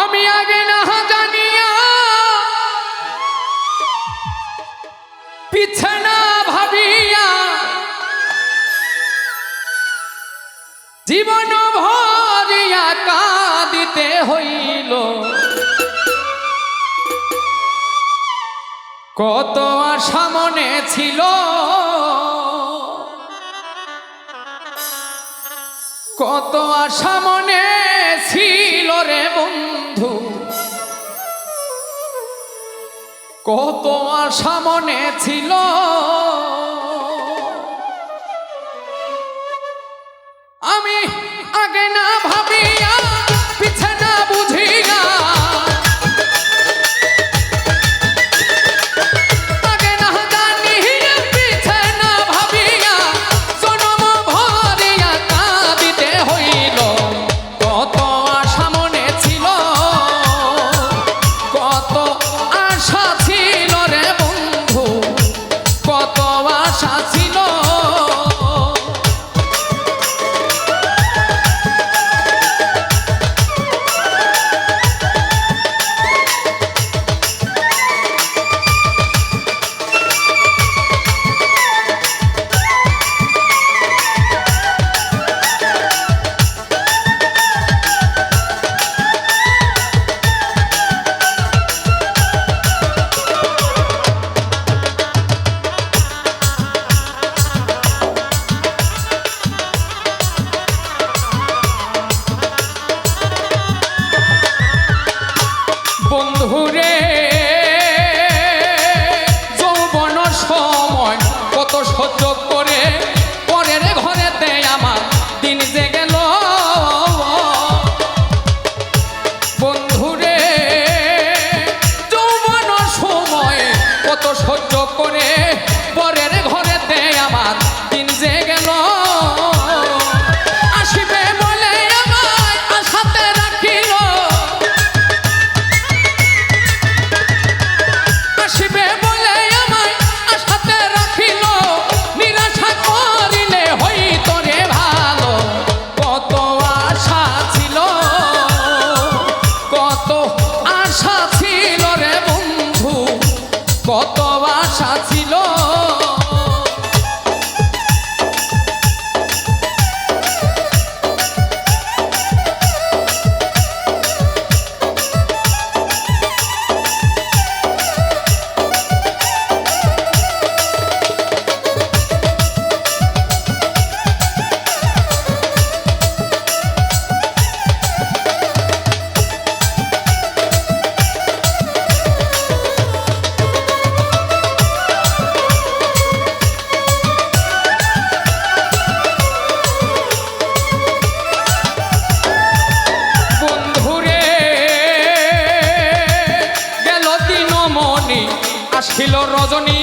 আমি আগে না জানিয়া পিছনা ভাবিয়া জীবন ভরিয়া কাঁদিতে হইল। কত আশা মনে ছিল। কত আশা মনে কত আশা মনে ছিল। আমি আগে না ভাবিয়া ছিল রজনী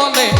pone.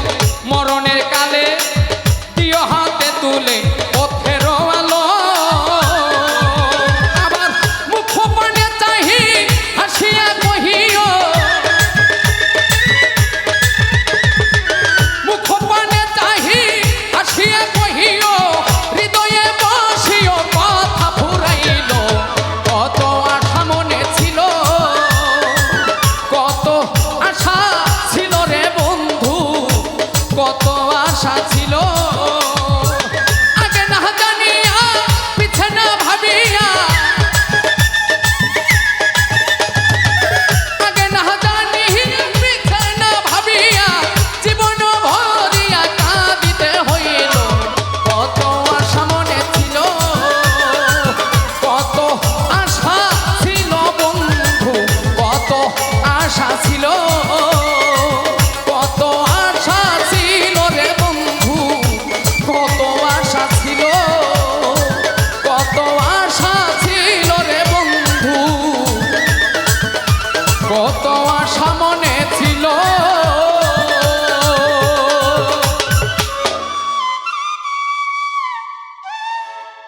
আশা ছিল।